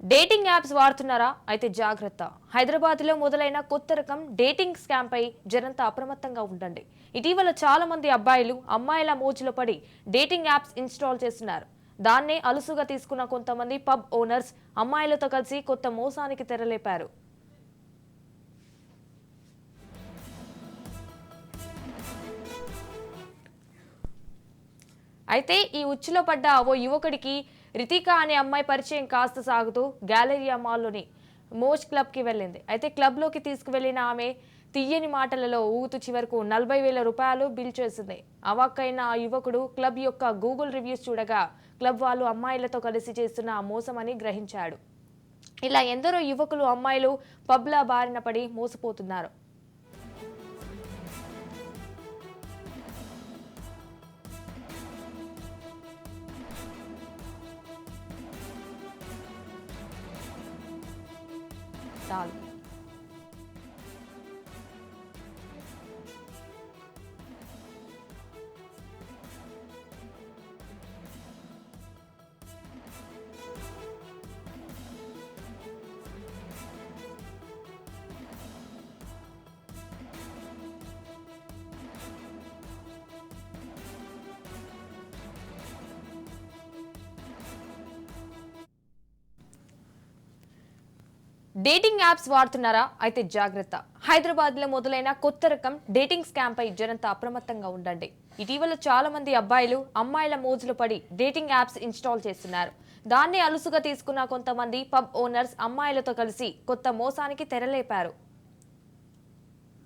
Dating apps వాడుతున్నారా? అయితే జాగ్రత్త. హైదరాబాద్లో మొదలైన కొత్త రకం డేటింగ్ స్కామ్పై జనంతా అప్రమత్తంగా ఉండండి. ఇటీవల చాలా మంది అబ్బాయిలు అమ్మాయిల మోజులో పడి డేటింగ్ యాప్స్ ఇన్స్టాల్ చేస్తున్నారు. దాన్నే అలుసుగా తీసుకున్న కొంతమంది పబ్ ఓనర్స్ అమ్మాయిలతో కలిసి కొత్త మోసానికి తెరలేపారు. అయితే ఈ ఉచ్చులో పడ్డ ఓ యువకుడికి రితిక అనే అమ్మాయి పరిచయం కాస్త సాగుతూ గ్యాలరియా మాల్లోని మోజ్ క్లబ్కి వెళ్ళింది. అయితే క్లబ్లోకి తీసుకువెళ్ళిన ఆమె తీయని మాటలలో ఊగుతూ చివరకు నలభై వేల రూపాయలు బిల్ చేసింది. అవాక్కైన ఆ యువకుడు క్లబ్ యొక్క గూగుల్ రివ్యూస్ చూడగా క్లబ్ వాళ్ళు అమ్మాయిలతో కలిసి చేస్తున్న మోసమని గ్రహించాడు. ఇలా ఎందరో యువకులు అమ్మాయిలు పబ్ల బారిన పడి మోసపోతున్నారు. చాలు డేటింగ్ యాప్స్ వాడుతున్నారా? అయితే జాగ్రత్త. హైదరాబాద్లో మొదలైన కొత్త రకం డేటింగ్ స్కామ్ పై జనంతా అప్రమత్తంగా ఉండండి. ఇటీవల చాలా మంది అబ్బాయిలు అమ్మాయిల మోజులు పడి డేటింగ్ యాప్స్ ఇన్స్టాల్ చేస్తున్నారు. దాన్ని అలుసుగా తీసుకున్న కొంతమంది పబ్ ఓనర్స్ అమ్మాయిలతో కలిసి కొత్త మోసానికి తెరలేపారు.